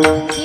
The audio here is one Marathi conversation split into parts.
बारबार श्री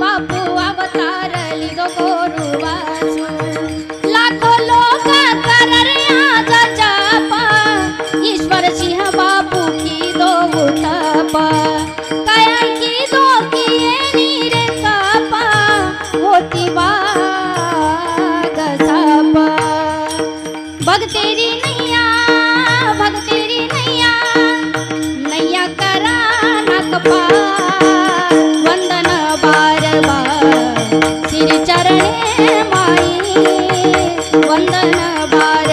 बापू अवतारली जो गोरू वंदन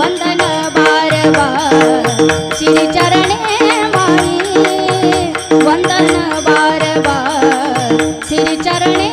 वंदन बार बार श्री चरणे माई वंदन बार बार श्री चरणे